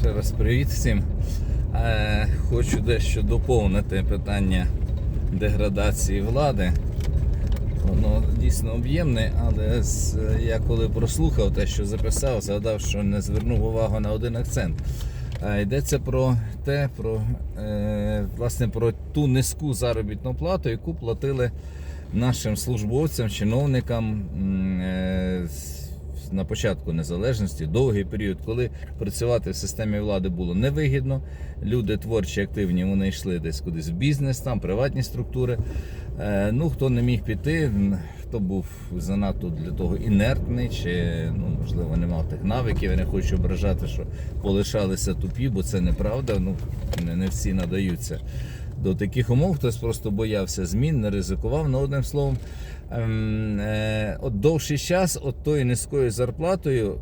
Ще раз привіт всім. Е, Хочу дещо доповнити питання деградації влади. Воно дійсно об'ємне, але з- я коли прослухав те, що записав, згадав, що не звернув увагу на один акцент. Е, Йдеться про те, про, е, власне, про ту низьку заробітну плату, яку платили нашим службовцям, чиновникам е, на початку незалежності, довгий період, коли працювати в системі влади було невигідно. Люди творчі, активні, вони йшли десь кудись в бізнес, там приватні структури. Е, Ну, хто не міг піти, хто був занадто для того інертний, чи ну, можливо не мав тих навиків. Я не хочу ображати, що полишалися тупі, бо це неправда. Ну, не, не всі надаються до таких умов. Хтось просто боявся змін, не ризикував. Ну, одним словом, ем, е, от довший час, от тою низькою зарплатою.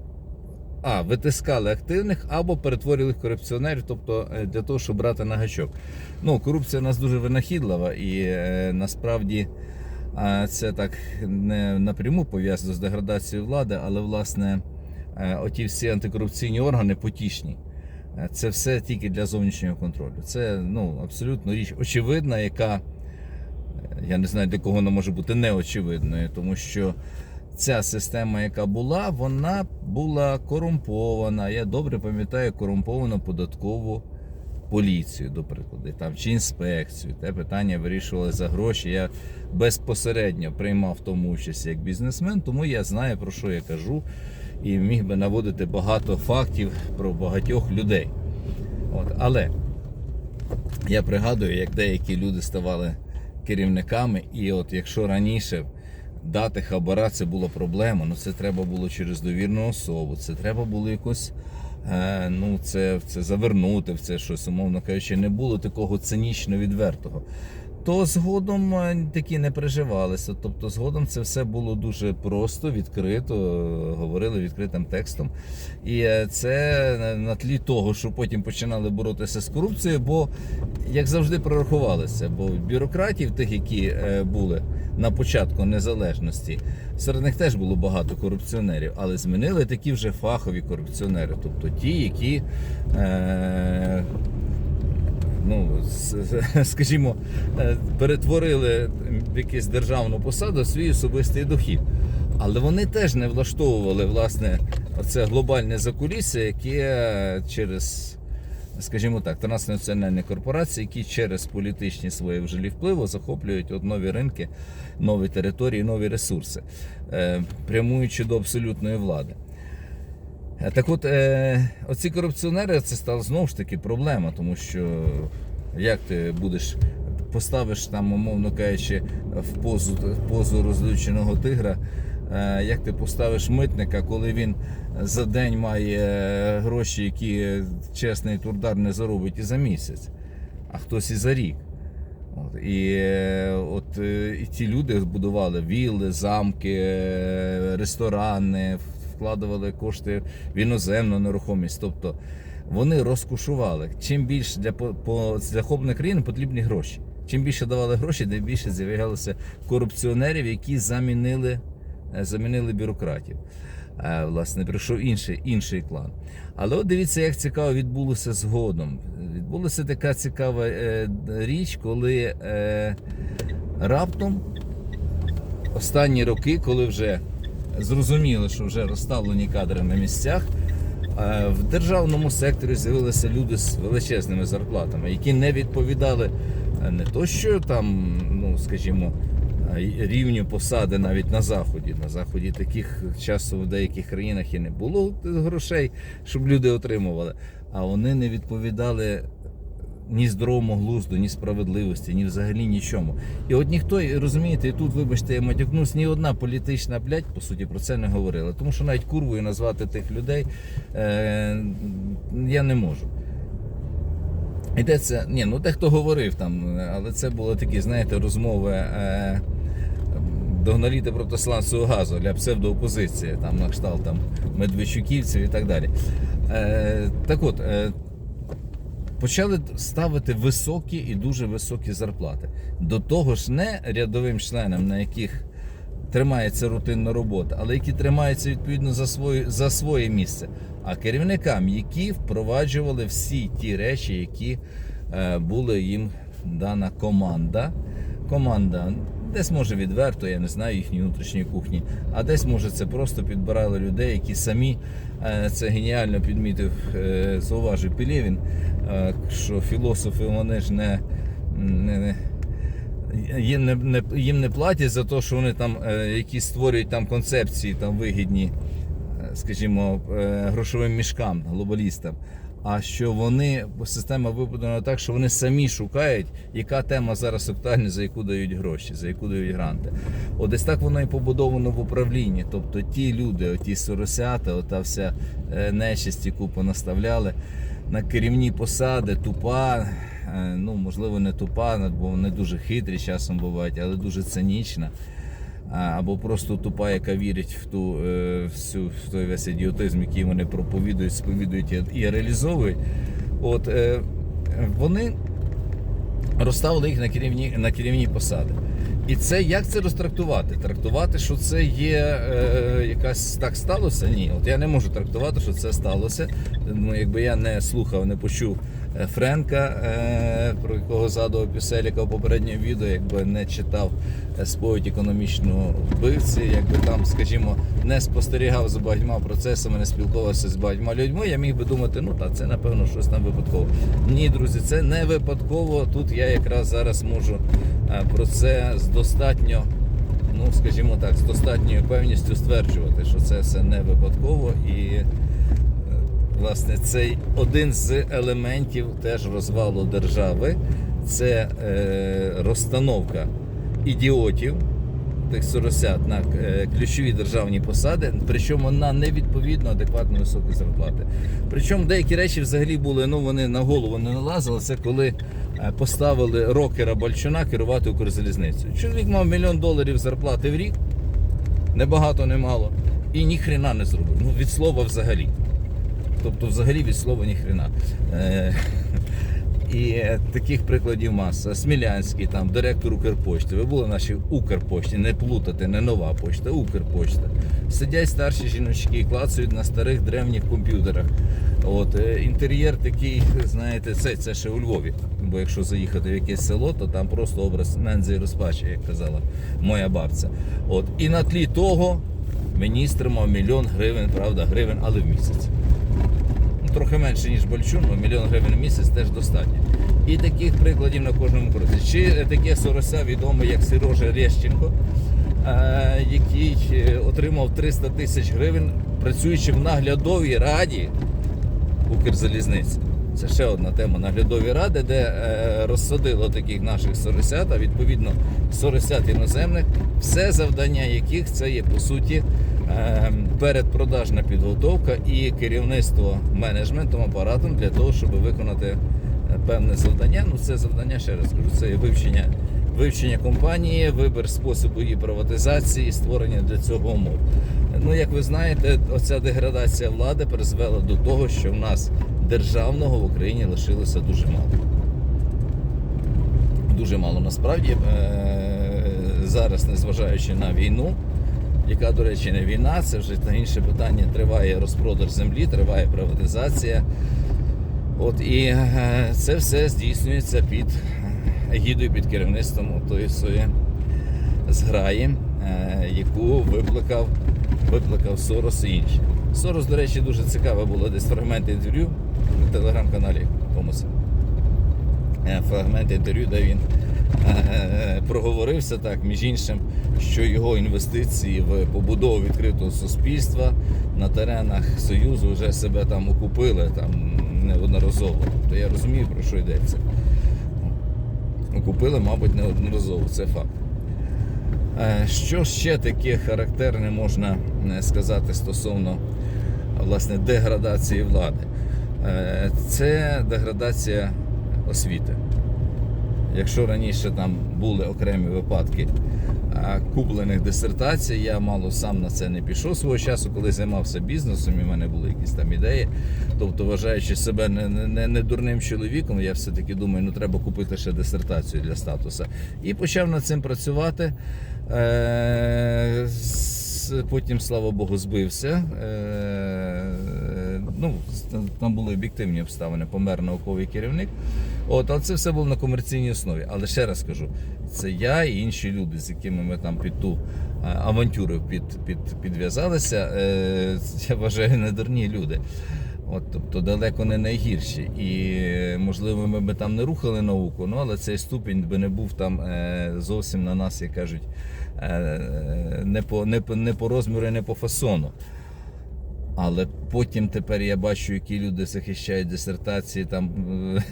А, витискали активних або перетворили корупціонерів, тобто е, для того, щоб брати на гачок. Ну, корупція у нас дуже винахідлива, і е, насправді е, це так не напряму пов'язано з деградацією влади, але власне е, оті всі антикорупційні органи потішні. Е, Це все тільки для зовнішнього контролю. Це ну, абсолютно річ очевидна, яка е, я не знаю, для кого вона може бути неочевидною, тому що ця система, яка була, вона була корумпована. Я добре пам'ятаю корумповану податкову поліцію, до прикладу, там чи інспекцію. Те питання вирішували за гроші. Я безпосередньо приймав в тому участь як бізнесмен, тому я знаю про що я кажу і міг би наводити багато фактів про багатьох людей. От, але я пригадую, як деякі люди ставали керівниками, і от якщо раніше дати хабара це була проблема, ну це треба було через довірну особу, це треба було якось ну, це, це завернути в це щось, умовно кажучи, не було такого цинічно відвертого. То згодом е, такі не переживалися. Тобто, згодом це все було дуже просто, відкрито, говорили відкритим текстом. І е, це на- на тлі того, що потім починали боротися з корупцією, бо як завжди прорахувалися, бо бюрократів, тих, які е, були на початку незалежності, серед них теж було багато корупціонерів, але змінили такі вже фахові корупціонери, тобто ті, які. Е, Ну, скажімо, е, перетворили в якусь державну посаду свій особистий дохід. Але вони теж не влаштовували власне оце глобальне закулісся, яке через, скажімо так, транснаціональні корпорації, які через політичні свої вжилі впливу захоплюють от нові ринки, нові території, нові ресурси, е, прямуючи до абсолютної влади. Так от, е, оці корупціонери це стало знову ж таки проблема, тому що як ти будеш поставиш там, умовно кажучи, в позу, в позу розлюченого тигра, е, як ти поставиш митника, коли він за день має е, гроші, які чесний турдар не заробить і за місяць, а хтось і за рік. От, і е, от е, і ті люди будували вілли, замки, ресторани, вкладували кошти в іноземну нерухомість. Тобто вони розкушували. Чим більше для по- захоплених країн потрібні гроші. Чим більше давали гроші, тим більше з'являлося корупціонерів, які замінили, е, замінили бюрократів. Е, Власне, прийшов інший, інший клан. Але от дивіться, як цікаво відбулося згодом. Відбулася така цікава е, річ, коли раптом останні роки, коли вже зрозуміли, що вже розставлені кадри на місцях, е, в державному секторі з'явилися люди з величезними зарплатами, які не відповідали е, не то, що там, ну скажімо, е, рівню посади навіть на заході. На заході таких часу в деяких країнах і не було грошей, щоб люди отримували. А вони не відповідали ні здоровому глузду, ні справедливості, ні взагалі нічому. І от ніхто, розумієте, і тут, вибачте, я матюкнусь, ні одна політична блядь, по суті, про це не говорила. Тому що навіть курвою назвати тих людей е, я не можу. Йдеться, ні, ну дехто говорив там, але це були такі, знаєте, розмови. Е, Догналіти проти сланцевого газу для псевдоопозиції, там на кшталт там, Медведчуківців і так далі. Е, так от, е, почали ставити високі і дуже високі зарплати. До того ж, не рядовим членам, на яких тримається рутинна робота, але які тримаються відповідно за своє, за своє місце, а керівникам, які впроваджували всі ті речі, які е, були їм дана команда. Команда десь може відверто, я не знаю їхньої внутрішньої кухні, а десь може це просто підбирали людей, які самі е, це геніально підмітив, е, зауважив Пілєвін, е, що філософи вони ж не. не, не їм не, не, їм не платять за те, що вони там якісь створюють там концепції там вигідні, скажімо, грошовим мішкам, глобалістам. А що вони система вибудована так, що вони самі шукають, яка тема зараз актуальна, за яку дають гроші, за яку дають гранти. От десь так воно і побудовано в управлінні. Тобто ті люди, оті соросята, ота вся е, нечисть, яку понаставляли на керівні посади, тупа, е, ну можливо не тупа, бо вони дуже хитрі часом бувають, але дуже цинічна. Або просто тупа, яка вірить в ту е, всю в той весь ідіотизм, який вони проповідують, сповідують і- реалізовують. От е, вони розставили їх на керівні, на керівні посади. І це як це розтрактувати? Трактувати, що це є е, якась так сталося? Ні, от я не можу трактувати, що це сталося. Ну, якби я не слухав, не почув Френка, е, про якого згадував Піселіка в попередньому відео, якби не читав е, сповідь економічного вбивці, якби там, скажімо, не спостерігав за багатьма процесами, не спілкувався з багатьма людьми, я міг би думати, ну так, це напевно щось там випадково. Ні, друзі, це не випадково. Тут я якраз зараз можу е, про це з достатньо, ну скажімо так, з достатньою певністю стверджувати, що це все не випадково і. Власне, цей один з елементів теж розвалу держави це е, розстановка ідіотів, тих соросят на е, ключові державні посади, причому на невідповідно адекватно високі зарплати. Причому деякі речі взагалі були, ну вони на голову не налазили. Це коли е, поставили рокера Бальчуна керувати Укрзалізницею. Чоловік мав мільйон доларів зарплати в рік, не багато, не мало, і ніхрена не зробив. Ну від слова взагалі. Тобто, взагалі від слова ніхрена. Е, і е, таких прикладів маса. Смілянський, там, директор Укрпочти. Ви були нашій Укрпошті, не плутати, не нова почта, Укрпочта. Сидять старші жіночки, клацають на старих древніх комп'ютерах. От, е, інтер'єр такий, знаєте, це, це ще у Львові. Бо якщо заїхати в якесь село, то там просто образ Нензи і розпачі, як казала моя бабця. От, і на тлі того міністр мав мільйон гривень, правда, гривень, але в місяць. Трохи менше, ніж Бальчун, але мільйон гривень в місяць теж достатньо. І таких прикладів на кожному кроці. Чи таке сорося відоме, як Сирожа Рещенко, е, який е, отримав 300 тисяч гривень, працюючи в наглядовій раді Укрзалізниці. Це ще одна тема наглядові ради, де е, розсадило таких наших соросят, а відповідно соросят іноземних, все завдання яких це є по суті передпродажна підготовка і керівництво менеджментом, апаратом для того, щоб виконати е, певне завдання. Ну, це завдання, ще раз кажу, це вивчення, вивчення компанії, вибір способу її приватизації, створення для цього умов. Ну, як ви знаєте, оця деградація влади призвела до того, що в нас державного в Україні лишилося дуже мало. Дуже мало насправді. Е, Зараз, незважаючи на війну, яка, до речі, не війна, це вже та інше питання. Триває розпродаж землі, триває приватизація. От і е, це все здійснюється під егідою, під керівництвом тої своєї зграї, е, яку викликав, викликав Сорос і інші. Сорос, до речі, дуже цікаве було десь фрагмент інтерв'ю на телеграм-каналі. Е, Фрагмент інтерв'ю, де він е, проговорився так, між іншим, що його інвестиції в побудову відкритого суспільства на теренах Союзу вже себе там окупили там неодноразово. То я розумію, про що йдеться. Окупили, мабуть, неодноразово, це факт. Е, Що ще таке характерне можна е, сказати стосовно власне деградації влади? Е, Це деградація освіти. Якщо раніше там були окремі випадки куплених дисертацій, я мало сам на це не пішов свого часу, коли займався бізнесом, і в мене були якісь там ідеї. Тобто, вважаючи себе не, не, не дурним чоловіком, я все-таки думаю, ну треба купити ще дисертацію для статуса. І почав над цим працювати. Е, потім, слава Богу, збився. Е, ну, там були об'єктивні обставини, помер науковий керівник. От, але це все було на комерційній основі. Але ще раз кажу, це я і інші люди, з якими ми там під ту е, авантюру під, під, підв'язалися. Е, я вважаю, не дурні люди. От, тобто далеко не найгірші. І можливо, ми би там не рухали науку, ну але цей ступінь би не був там е, зовсім на нас, як кажуть, е, не по, не, не по розміру, і не по фасону. Але потім тепер я бачу, які люди захищають дисертації. Там,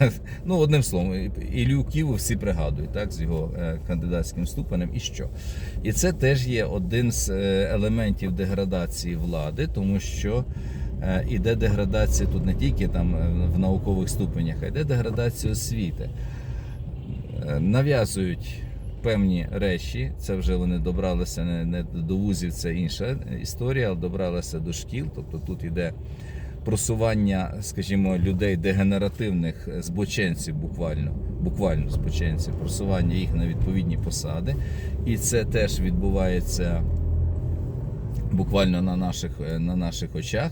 е, ну, одним словом, Ілью Ківу всі пригадують так, з його е, кандидатським ступенем. І що? І це теж є один з е, елементів деградації влади, тому що іде деградація тут не тільки там в наукових ступенях, а йде деградація освіти. Нав'язують певні речі. Це вже вони добралися не, не до вузів, це інша історія, але добралися до шкіл. Тобто тут йде просування, скажімо, людей дегенеративних збоченців, буквально, буквально збоченців, просування їх на відповідні посади. І це теж відбувається буквально на наших, на наших очах.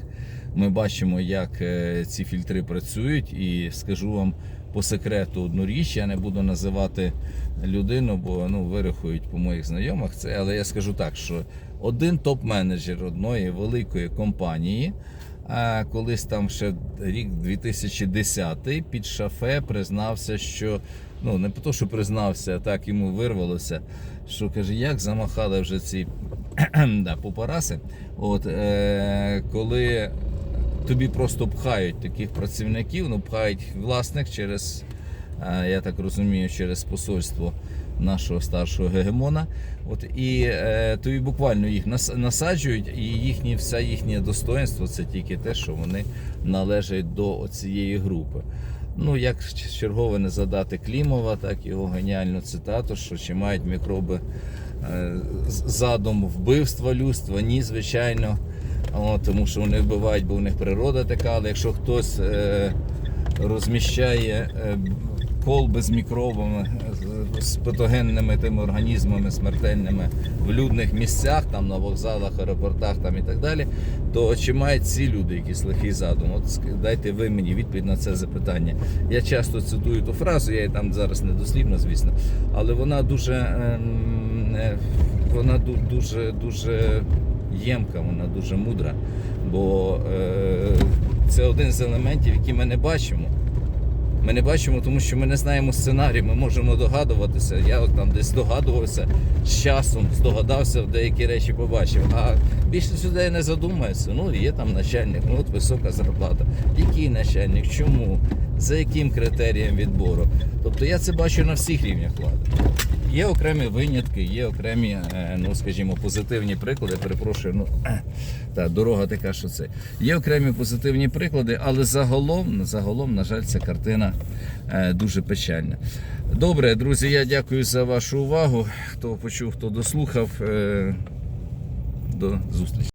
Ми бачимо, як е, ці фільтри працюють, і скажу вам по секрету одну річ. Я не буду називати людину, бо ну, вирахують по моїх знайомих це. Але я скажу так, що один топ-менеджер одної великої компанії. А колись там ще рік 2010 під шафе признався, що ну не то, що признався, а так йому вирвалося. Що каже, як замахали вже ці да, папараси. От е, коли тобі просто пхають таких працівників, ну пхають власних через, е, я так розумію, через посольство нашого старшого гегемона. От і е, тобі буквально їх насаджують, і їхні все їхнє достоинство це тільки те, що вони належать до цієї групи. Ну, як чергове не задати Клімова, так його геніальну цитату, що чи мають мікроби е, з- задум вбивства людства? Ні, звичайно. О, тому що вони вбивають, бо в них природа така, але якщо хтось е, розміщає е, колби з мікробами, з, з патогенними тими організмами смертельними в людних місцях, там на вокзалах, аеропортах там і так далі, то чи мають ці люди якийсь лихий задум? От дайте ви мені відповідь на це запитання. Я часто цитую ту фразу, я її там зараз не дослівно, звісно, але вона дуже, ем, е, вона ду- дуже, дуже ємка, вона дуже мудра. Бо е, це один з елементів, які ми не бачимо. Ми не бачимо, тому що ми не знаємо сценарій, ми можемо догадуватися. Я там десь догадувався з часом, здогадався, в деякі речі побачив. А більшість людей не задумається. Ну, є там начальник, ну от висока зарплата. Який начальник? Чому? За яким критерієм відбору? Тобто я це бачу на всіх рівнях влади. Є окремі винятки, є окремі, е, ну скажімо, позитивні приклади. Перепрошую, ну та дорога така, що це. Є окремі позитивні приклади, але загалом, загалом, на жаль, ця картина е, дуже печальна. Добре, друзі, я дякую за вашу увагу. Хто почув, хто дослухав. До зустрічі.